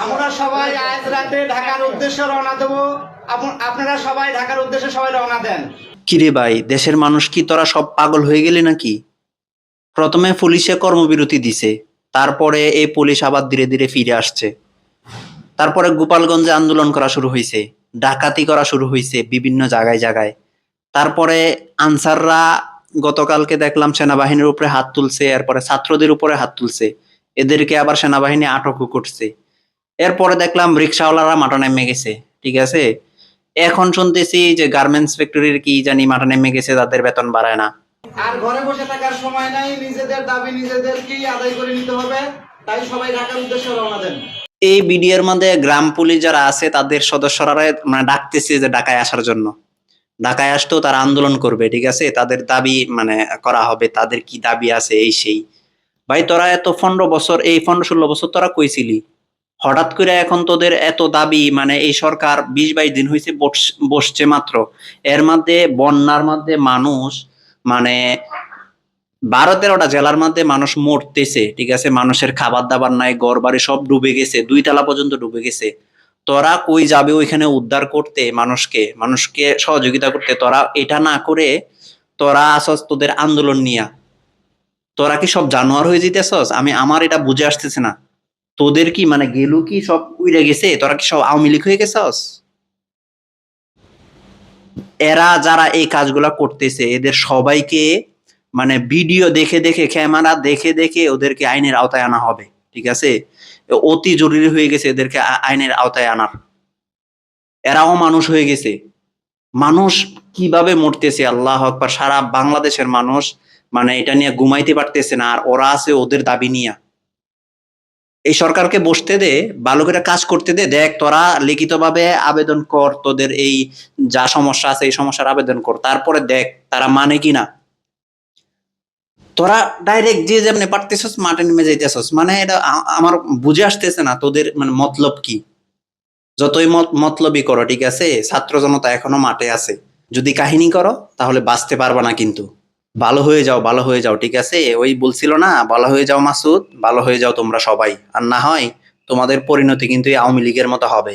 আমরা সবাই আজ রাতে ঢাকার উদ্দেশ্যে রওনা দেবো। আপনারা সবাই ঢাকার উদ্দেশ্যে সবাই রওনা দেন। কিরে ভাই দেশের মানুষ কি তোরা সব পাগল হয়ে গেলি নাকি? প্রথমে পুলিশে কর্মবিরতি দিছে তারপরে এই পুলিশ আবার ধীরে ধীরে ফিরে আসছে। তারপরে গোপালগঞ্জে আন্দোলন করা শুরু হয়েছে ডাকাতি করা শুরু হয়েছে বিভিন্ন জায়গায় জায়গায়। তারপরে আনসাররা গতকালকে দেখলাম সেনাবাহিনীর উপরে হাত তুলছে এরপরে ছাত্রদের উপরে হাত তুলছে। এদেরকে আবার সেনাবাহিনী আটকও করছে। এরপরে দেখলাম রিক্সাওয়ালারা মাঠে নেমে গেছে ঠিক আছে? এখন শুনতেছি যে গার্মেন্টস ফ্যাক্টরির কি জানি মাঠে নেমে গেছে তাদের বেতন বাড়ায় না। আর ঘরে বসে থাকার সময় নাই নিজেদের দাবি নিজেদেরকেই আদায় করে নিতে হবে তাই সবাই ঢাকার উদ্দেশ্যে রওনা দেন। এই বিডিআর মধ্যে গ্রাম পুলিশ যারা আছে তাদের সদস্যরা মানে ডাকতেছে যে ঢাকায় আসার জন্য। ঢাকায় আসতেও তারা আন্দোলন করবে ঠিক আছে? তাদের দাবি মানে করা হবে তাদের কি দাবি আছে এই সেই। ভাই তোরা এত পনেরো বছর এই পনেরো ষোলো বছর তোরা কইছিলি? হঠাৎ করে এখন তোদের এত দাবি মানে এই সরকার বিশ বাইশ দিন হয়েছে বস- বসছে মাত্র। এর মধ্যে বন্যার মধ্যে মানুষ মানে বারো তেরোটা জেলার মধ্যে মানুষ মরতেছে, ঠিক আছে? মানুষের খাবার দাবার নাই ঘর বাড়ি সব ডুবে গেছে দুই তলা পর্যন্ত ডুবে গেছে। তোরা কই যাবে ওইখানে উদ্ধার করতে মানুষকে মানুষকে সহযোগিতা করতে? তোরা এটা না করে তোরা আসস তোদের আন্দোলন নিয়া। তোরা কি সব জানোয়ার হয়ে যেতেছস আমি, আমার এটা বুঝে আসতেছে না। তোদের কি মানে গেলু কি সব উড়ে গেছে? তোরা কি সব আওয়ামী লীগ হয়ে গেছস? এরা যারা এই কাজগুলা করতেছে, এদের সবাইকে মানে ভিডিও দেখে দেখে, ক্যামেরা দেখে দেখে ওদেরকে আইনের আওতায় আনা হবে, ঠিক আছে? অতি জরুরি হয়ে গেছে এদেরকে আইনের আওতায় আনার। এরাও মানুষ হয়ে গেছে। মানুষ কীভাবে মরতেছে? আল্লাহ আকবার, সারা বাংলাদেশের মানুষ মানে এটা নিয়ে ঘুমাইতে পারতেছে না, আর ওরা আছে ওদের দাবি নিয়ে। এই সরকারকে বসতে দে, ভালো করে কাজ করতে দে, দেখ তোরা লিখিতভাবে আবেদন কর, তোদের এই যা সমস্যা আছে এই সমস্যার আবেদন কর, তারপরে দেখ তারা মানে কি না। তোরা ডাইরেক্ট যে যেমনি পারতেছস মাঠে নেমে যাইতেছস মানে এটা আমার বুঝে আসতেছে না তোদের মানে মতলব কি। যতই মত- মতলবই করো, ঠিক আছে? ছাত্র জনতা এখনও মাঠে আছে। যদি কাহিনী করো, তাহলে বাঁচতে পারবা না কিন্তু। ভালো হয়ে যাও, ভালো হয়ে যাও, ঠিক আছে? ওই বলছিল না, ভালো হয়ে যাও মাসুদ, ভালো হয়ে যাও তোমরা সবাই। আর না হয় তোমাদের পরিণতি কিন্তু এই আওয়ামী লীগের মতো হবে।